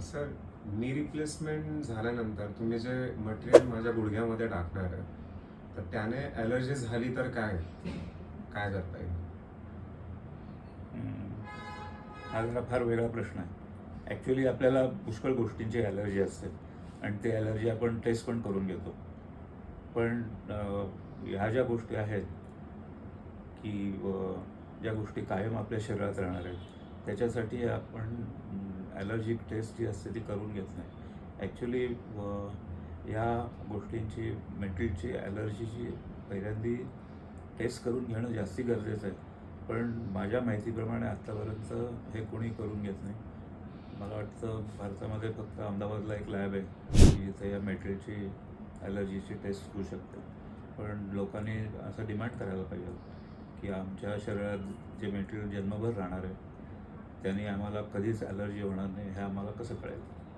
Sir knee replacement झाल्यानंतर तुम्ही जे मटेरियल माझ्या गुडघ्यामध्ये टाकणार आहे तर त्याने ॲलर्जी झाली तर काय? काय करता येईल? हा जरा फार वेगळा प्रश्न आहे. ॲक्च्युली आपल्याला पुष्कळ गोष्टींची ॲलर्जी असते. आणि ते ॲलर्जी आपण टेस्ट पण करून घेतो. पण ह्या ज्या गोष्टी आहेत की ज्या गोष्टी कायम आपल्या शरीरात राहणार आहेत त्याच्यासाठी आपण ॲलर्जिक टेस्ट जी असते ती करून घेत नाही. ॲक्च्युली या गोष्टींची मेंटलची ॲलर्जीची पहिल्यांदी टेस्ट करून घेणं जास्ती गरजेचं आहे. पण माझ्या माहितीप्रमाणे आत्तापर्यंत हे कोणी करून घेत नाही. मला वाटतं भारतामध्ये फक्त अहमदाबादला एक लॅब आहे. जिथे या मेटलची ॲलर्जीची टेस्ट होऊ शकते. पण लोकांनी असं डिमांड करायला पाहिजे. की आमच्या शरीरात जे मेटेरियल जन्मभर राहणार आहे त्यांनी आम्हाला कधीच ॲलर्जी होणार नाही हे आम्हाला कसं कळेल?